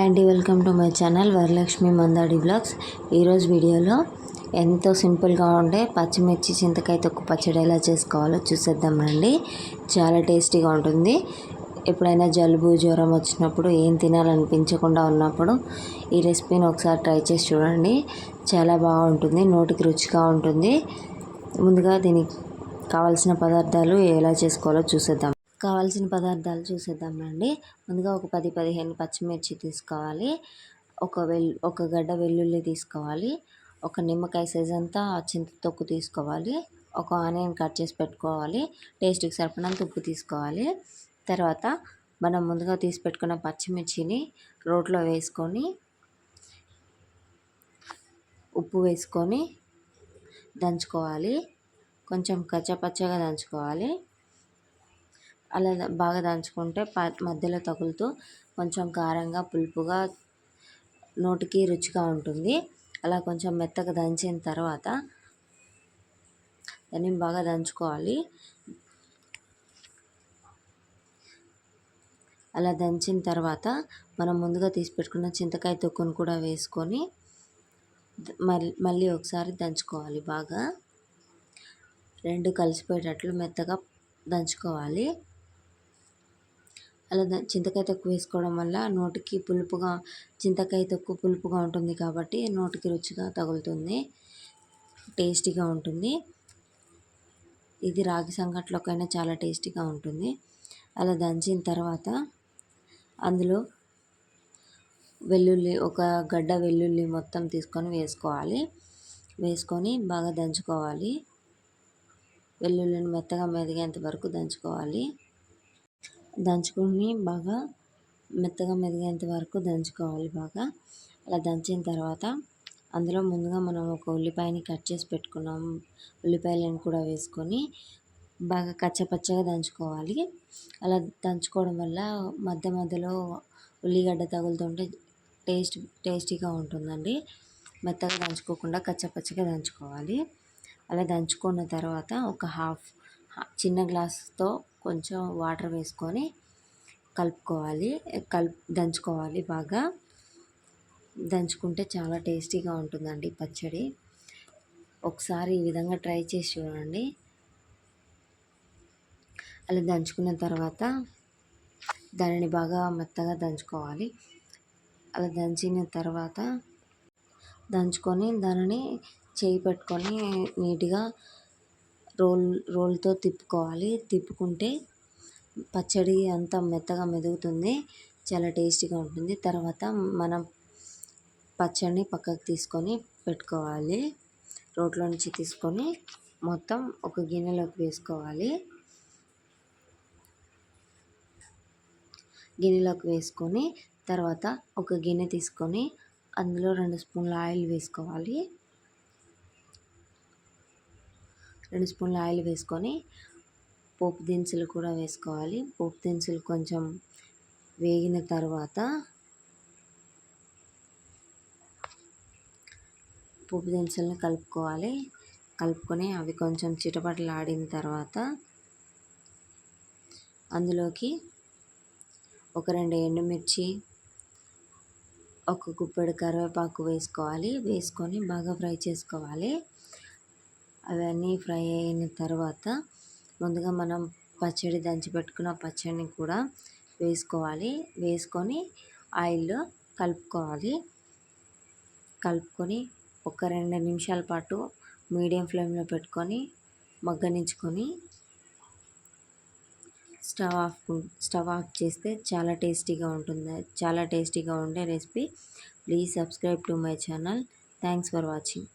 అండి welcome to my channel Varalakshmi Mandadi blogs. ఈరోజు వీడియోలో ఎంతో సింపుల్గా ఉండే పచ్చిమిర్చి చింతకాయ తొక్కు పచ్చడి ఎలా చేసుకోవాలో చూసేద్దామండి చాలా టేస్టీగా ఉంటుంది. ఎప్పుడైనా జలుబు జ్వరం వచ్చినప్పుడు ఏం తినాలనిపించకుండా ఉన్నప్పుడు ఈ రెసిపీని ఒకసారి ట్రై చేసి చూడండి. చాలా బాగుంటుంది నోటికి రుచిగా ఉంటుంది. ముందుగా దీనికి కావాల్సిన పదార్థాలు ఎలా చేసుకోవాలో చూసేద్దాం. కావాల్సిన పదార్థాలు చూసేద్దామండి ముందుగా ఒక పది పదిహేను పచ్చిమిర్చి తీసుకోవాలి. ఒక వెల్ ఒక గడ్డ వెల్లుల్లి తీసుకోవాలి. ఒక నిమ్మకాయ సైజ్ అంతా చింత తొక్కు తీసుకోవాలి. ఒక ఆనియన్ కట్ చేసి పెట్టుకోవాలి. టేస్ట్కి సరిపడినంత ఉప్పు తీసుకోవాలి. తర్వాత మనం ముందుగా తీసి పెట్టుకున్న పచ్చిమిర్చిని రోట్లో వేసుకొని ఉప్పు వేసుకొని దంచుకోవాలి. కొంచెం కచ్చపచ్చగా దంచుకోవాలి. అలా బాగా దంచుకుంటే ప మధ్యలో తగులుతూ కొంచెం కారంగా పులుపుగా నోటికి రుచిగా ఉంటుంది. అలా కొంచెం మెత్తగా దంచిన తర్వాత దాన్ని బాగా దంచుకోవాలి. అలా దంచిన తర్వాత మనం ముందుగా తీసి పెట్టుకున్న చింతకాయ తొక్కును కూడా వేసుకొని మళ్ళీ మళ్ళీ ఒకసారి దంచుకోవాలి బాగా. రెండు కలిసిపోయేటట్లు మెత్తగా దంచుకోవాలి. అలా చింతకాయ తొక్కు వేసుకోవడం వల్ల నోటికి పులుపుగా చింతకాయ తొక్కు పులుపుగా ఉంటుంది కాబట్టి నోటికి రుచిగా తగులుతుంది టేస్టీగా ఉంటుంది. ఇది రాగి సంగట్లోకైనా చాలా టేస్టీగా ఉంటుంది. అలా దంచిన తర్వాత అందులో వెల్లుల్లి ఒక గడ్డ వెల్లుల్లి మొత్తం తీసుకొని వేసుకోవాలి. వేసుకొని బాగా దంచుకోవాలి. వెల్లుల్లిని మెత్తగా మెదిగేంత వరకు దంచుకోవాలి. దంచుకొని బాగా మెత్తగా మెదిగేంత వరకు దంచుకోవాలి బాగా. అలా దంచిన తర్వాత అందులో ముందుగా మనం ఒక ఉల్లిపాయని కట్ చేసి పెట్టుకున్నాం. ఉల్లిపాయలను కూడా వేసుకొని బాగా కచ్చపచ్చగా దంచుకోవాలి. అలా దంచుకోవడం వల్ల మధ్య మధ్యలో ఉల్లిగడ్డ తగులుతుంటే టేస్ట్ టేస్టీగా ఉంటుందండి. మెత్తగా దంచుకోకుండా కచ్చపచ్చగా దంచుకోవాలి. అలా దంచుకున్న తర్వాత ఒక హాఫ్ చిన్న గ్లాస్తో కొంచెం వాటర్ వేసుకొని కలుపుకోవాలి. కలుపు దంచుకోవాలి బాగా. దంచుకుంటే చాలా టేస్టీగా ఉంటుందండి పచ్చడి. ఒకసారి ఈ విధంగా ట్రై చేసి చూడండి. అలా దంచుకున్న తర్వాత దానిని బాగా మెత్తగా దంచుకోవాలి. అలా దంచిన తర్వాత దంచుకొని దానిని చేయి పెట్టుకొని నీట్గా రోల్ రోల్తో తిప్పుకోవాలి. తిప్పుకుంటే పచ్చడి అంతా మెత్తగా మెదుగుతుంది. చాలా టేస్టీగా ఉంటుంది. తర్వాత మనం పచ్చడిని పక్కకు తీసుకొని పెట్టుకోవాలి. రోట్లో నుంచి తీసుకొని మొత్తం ఒక గిన్నెలోకి వేసుకోవాలి. గిన్నెలోకి వేసుకొని తర్వాత ఒక గిన్నె తీసుకొని అందులో రెండు స్పూన్ల ఆయిల్ వేసుకోవాలి. రెండు స్పూన్ల ఆయిల్ వేసుకొని పోపు దినుసులు కూడా వేసుకోవాలి. పోపు దినుసులు కొంచెం వేగిన తర్వాత పోపు దినుసులను కలుపుకోవాలి. కలుపుకొని అవి కొంచెం చిటపటలు ఆడిన తర్వాత అందులోకి ఒక రెండు ఎండుమిర్చి ఒక గుప్పెడు కరివేపాకు వేసుకోవాలి. వేసుకొని బాగా ఫ్రై చేసుకోవాలి. అవన్నీ ఫ్రై అయిన తర్వాత ముందుగా మనం పచ్చడి దంచి పెట్టుకున్న పచ్చడిని కూడా వేసుకోవాలి. వేసుకొని ఆయిల్లో కలుపుకోవాలి. కలుపుకొని ఒక రెండు నిమిషాల పాటు మీడియం ఫ్లేమ్లో పెట్టుకొని మగ్గనించుకొని స్టవ్ ఆఫ్ స్టవ్ ఆఫ్ చేస్తే చాలా టేస్టీగా ఉంటుంది. చాలా టేస్టీగా ఉండే recipe. Please subscribe to my channel. Thanks for watching.